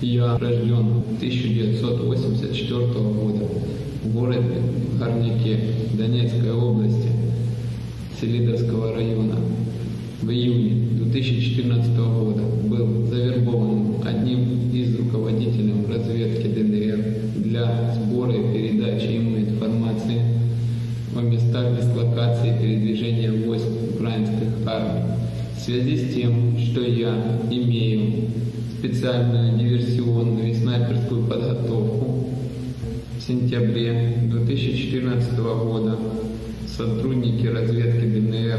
Я рожден 1984 года в городе Горняке Донецкой области, Селидовского района. В июне 2014 года был завербован одним из руководителей разведки ДНР для сбора и передачи им информации о местах дислокации и передвижения войск украинских армий. В связи с тем, что я имею специальную диверсионную и снайперскую подготовку, в сентябре 2014 года сотрудники разведки ДНР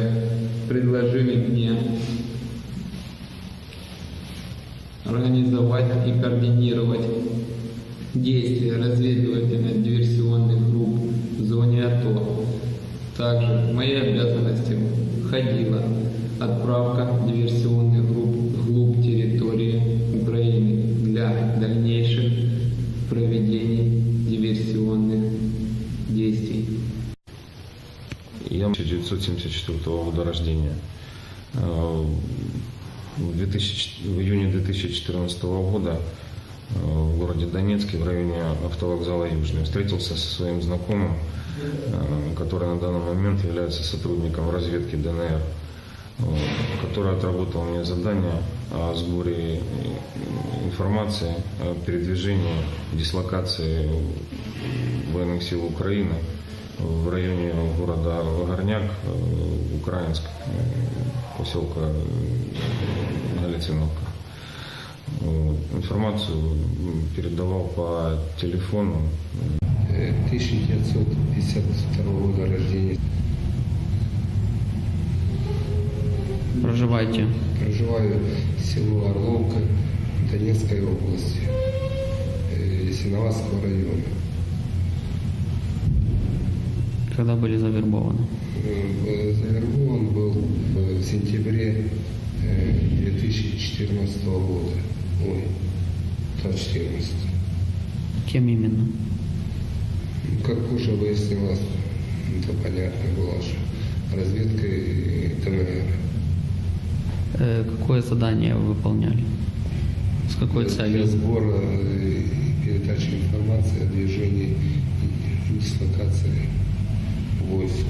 предложили мне организовать и координировать действия разведывательно-диверсионных групп в зоне АТО. Также в мои обязанности входила отправка диверсионных групп вглубь диверсионных действий. Я 1974 года рождения. Э, В, 2000 в июне 2014 года э, в городе Донецке, в районе автовокзала Южный, встретился со своим знакомым, э, который на данный момент является сотрудником разведки ДНР, который отработал мне задание о сборе информации о передвижении, дислокации военных сил Украины в районе города Горняк, э, Украинск, э, поселка э, Галициновка. Информацию передавал по телефону. Э, 1952 года рождения. Проживаете Проживаю в село Орловка Донецкой области, э, Синоватского района. когда были завербованы? Э, Завербован был в сентябре э, 2014 года. Ой, да, 14. Кем именно? Ну, Как уже выяснилось, это понятно было, что разведкой. Э, какое задание вы выполняли? С какой Для целью? сбора э, и передачи информации о движении и дислокации войск